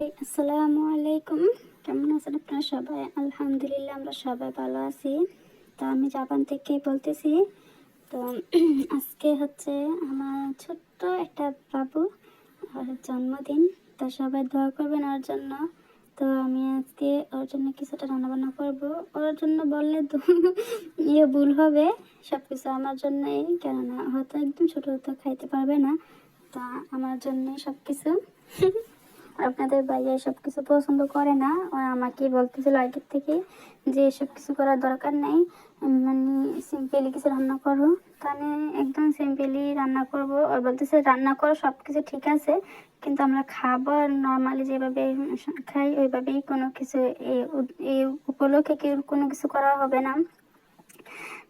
আসসালামু আলাইকুম। কেমন আছেন আপনারা সবাই? আলহামদুলিল্লাহ, আমরা সবাই ভালো আছি। তো আমি জাপান থেকে বলতেছি। তো আজকে হচ্ছে আমার ছোট্ট একটা বাবু জন্মদিন। তো সবাই দোয়া করবেন ওর জন্য। তো আমি আজকে ওর জন্য কিছুটা রান্নাবান্না করব। ওর জন্য বললে তো ইয়ে ভুল হবে। সব কিছু আমার জন্যই, কেননা হয়তো একদম ছোটো হয়তো খাইতে পারবে না। তা আমার জন্যই সব কিছু আপনাদের ভাইয়া সব কিছু পছন্দ করে না। ও আমাকে বলতেছিল আগের থেকে যে এসব কিছু করার দরকার নেই। মানে সিম্পলি কিছু রান্না করো। তো আমি একদম সিম্পলি রান্না করব। আর বলতেছে, রান্না করো সব কিছু ঠিক আছে। কিন্তু আমরা খাব নর্মালি যেভাবে খাই, ওইভাবেই কোনো কিছু এই উপলক্ষে কি কোনো কিছু করা হবে না।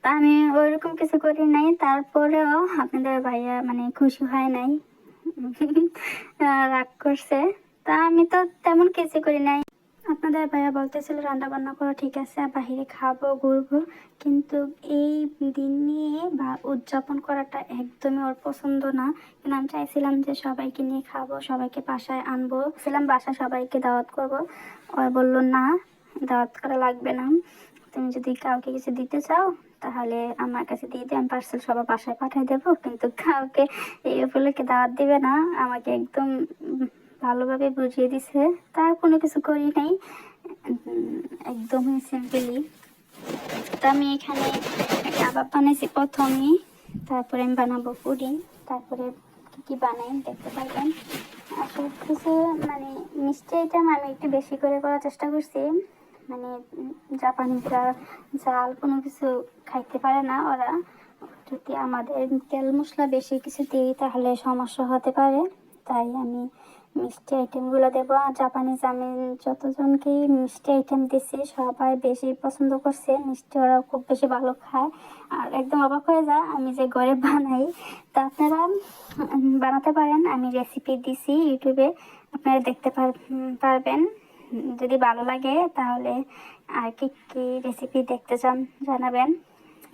তা আমি ওইরকম কিছু করি নাই। তারপরেও আপনাদের ভাইয়া মানে খুশি হয় নাই। রাগ করছে। তা আমি তো তেমন কিছু করি নাই। আপনাদের ভাইয়া বলতেছিল রান্না বান্না করা, ঠিক আছে বাহিরে খাব, ঘুরবো। কিন্তু এই দিন নিয়ে বা উদযাপন করাটা একদমই ওর পছন্দ না। কিন্তু আমি চাইছিলাম যে সবাইকে নিয়ে খাব, সবাইকে বাসায় আনব। ছিলাম বাসায় সবাইকে দাওয়াত করব। ওর বলল, না, দাওয়াত করা লাগবে না। তুমি যদি কাউকে কিছু দিতে চাও, তাহলে আমার কাছে দিয়ে দিয়ে আমি পার্সেল সবার বাসায় পাঠিয়ে দেবো। কিন্তু কাউকে এই উপলক্ষে দাওয়াত দিবে না। আমাকে একদম ভালোভাবে বুঝিয়ে দিছে। তা কোনো কিছু করি নাই। একদমই সিম্পলি তো আমি এখানে কাবাব বানাইছি প্রথমেই তারপরে আমি বানাবো পুডিং। তারপরে কি কি বানাই দেখতে পারবেন। আর সব কিছু মানে মিষ্টি আইটেম আমি একটু বেশি করে করার চেষ্টা করছি। মানে জাপানিরা জাল কোনো কিছু খাইতে পারে না ওরা। যদি আমাদের তেল মশলা বেশি কিছু দিই তাহলে সমস্যা হতে পারে। তাই আমি মিষ্টি আইটেমগুলো দেবো। জাপানিজ আমি যতজনকে মিষ্টি আইটেম দিছি, সবাই বেশি পছন্দ করছে। মিষ্টি ওরা খুব বেশি ভালো খায়। আর একদম অবাক হয়ে যায়, আমি যে ঘরে বানাই। তা আপনারা বানাতে পারেন, আমি রেসিপি দিছি ইউটিউবে। আপনারা দেখতে পার- পারবেন। যদি ভালো লাগে, তাহলে আর কি কি রেসিপি দেখতে চান জানাবেন।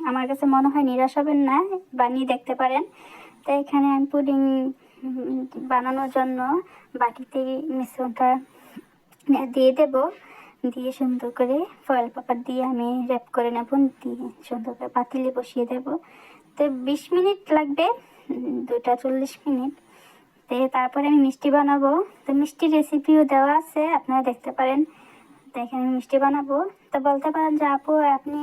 আমার কাছে মনে হয় নিরাশ হবেন না, বানিয়ে দেখতে পারেন। তো এখানে আমি পুডিং বানানোর জন্য বাটিতে মিশ্রণটা দিয়ে দেব। দিয়ে সুন্দর করে ফয়েল পেপার দিয়ে আমি র্যাপ করে নেব। দিয়ে সুন্দর করে পাতিলে বসিয়ে দেব। তো বিশ মিনিট লাগবে, দুটা চল্লিশ মিনিট। তো তারপরে আমি মিষ্টি বানাবো। তো মিষ্টির রেসিপিও দেওয়া আছে, আপনারা দেখতে পারেন। এখানে আমি মিষ্টি বানাবো। তো বলতে পারেন যে, আপু, আপনি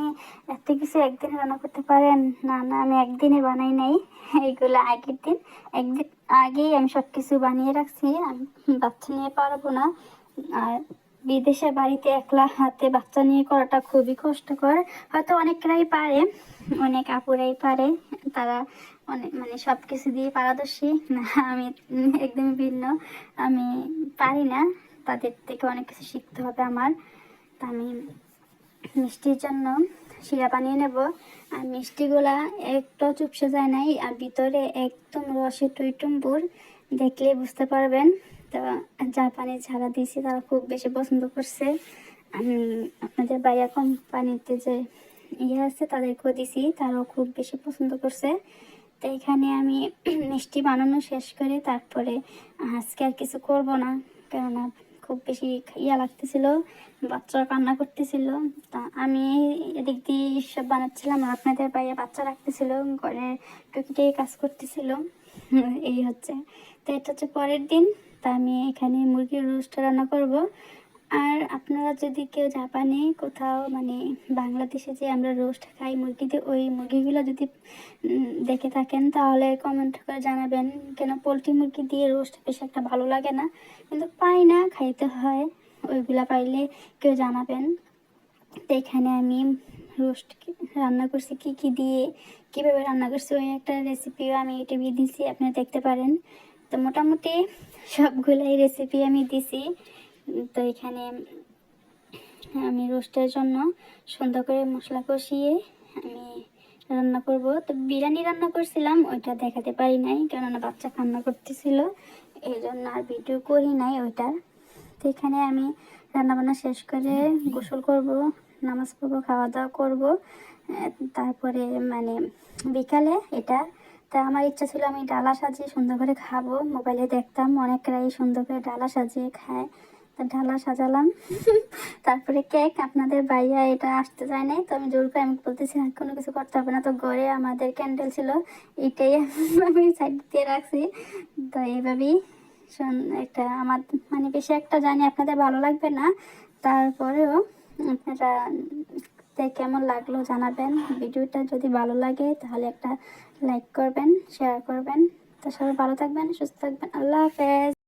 এত কিছু একদিনে রান্না করতে পারেন? না না, আমি একদিনে বানাই নাই। এইগুলো আগের দিন, একদিন আগেই আমি সব কিছু বানিয়ে রাখছি বাচ্চা নিয়ে পারব না। আর বিদেশে বাড়িতে একলা হাতে বাচ্চা নিয়ে করাটা খুবই কষ্টকর। হয়তো অনেকরাই পারে, অনেক আপুরাই পারে, তারা অনেক মানে সব কিছু দিয়ে পারদর্শী। না, আমি একদমই ভিন্ন। আমি পারি না, তাদের থেকে অনেক কিছু শিখতে হবে আমার। তা আমি মিষ্টির জন্য শিরা বানিয়ে নেব। আর মিষ্টিগুলা একটু চুপসে যায় নাই, আর ভিতরে একদম রসে টুইটুম্বুর দেখলে বুঝতে পারবেন। তো যা জাপানি যারা দিয়েছি তারা খুব বেশি পছন্দ করছে। আমি আপনাদের বাইয়া কোম্পানিতে যে ইয়ে আছে, তাদেরকেও দিছি, তারাও খুব বেশি পছন্দ করছে। তো এখানে আমি মিষ্টি বানানো শেষ করে তারপরে আজকে আর কিছু করব না, কেননা খুব বেশি ইয়া লাগতেছিল, বাচ্চারা কান্না করতেছিল। তা আমি এদিক দিয়ে সব বানাচ্ছিলাম আপনাদের বাইরে বাচ্চা রাখতেছিল, ঘরে টুকিটাই কাজ করতেছিল। এই হচ্ছে। তো এটা হচ্ছে পরের দিন। তা আমি এখানে মুরগির রোস্ট রান্না করব। আর আপনারা যদি কেউ জাপানে কোথাও মানে বাংলাদেশে যে আমরা রোস্ট খাই মুরগিতে ওই মুরগিগুলো যদি দেখে থাকেন, তাহলে কমেন্ট করে জানাবেন কেন পোলট্রি মুরগি দিয়ে রোস্ট বেশি একটা ভালো লাগে না। কিন্তু পাই না, খাইতে হয়, ওইগুলা পাইলে কেউ জানাবেন। তো এখানে আমি রোস্ট রান্না করছি, কি কি দিয়ে, কীভাবে রান্না করছি, ওই একটা রেসিপিও আমি ইউটিউবে দিছি, আপনারা দেখতে পারেন। তো মোটামুটি সবগুলাই রেসিপি আমি দিছি। তো এখানে আমি রোস্টের জন্য সুন্দর করে মশলা কষিয়ে আমি রান্না করব। তো বিরিয়ানি রান্না করছিলাম, ওইটা দেখাতে পারি নাই, কেননা বাচ্চা কান্না করতেছিল। এই জন্য আর ভিডিও করি নাই ওইটার। তো এখানে আমি রান্নাবান্না শেষ করে গোসল করব, নামাজ পড়ব খাওয়া দাওয়া করব। তারপরে মানে বিকালে এটা, তা আমার ইচ্ছা ছিল আমি ডালা সাজিয়ে সুন্দর করে খাব। মোবাইলে দেখতাম অনেকরাই সুন্দর করে ডালা সাজিয়ে খায়। ঢালা সাজালাম। তারপরে কেক আপনাদের ভাইয়া এটা আসতে চায় নাই তো আমি জোর করে আমি বলতেছি কোনো কিছু করতে হবে না। তো ঘরে আমাদের ক্যান্ডেল ছিল এটাই আমি সাইড দিয়ে রাখছি। তো এইভাবেই একটা আমার মানে বেশি একটা জানি আপনাদের ভালো লাগবে না তারপরেও আপনারা কেমন লাগল জানাবেন। ভিডিওটা যদি ভালো লাগে তাহলে একটা লাইক করবেন শেয়ার করবেন। তো সবাই ভালো থাকবেন সুস্থ থাকবেন। আল্লাহ হাফেজ।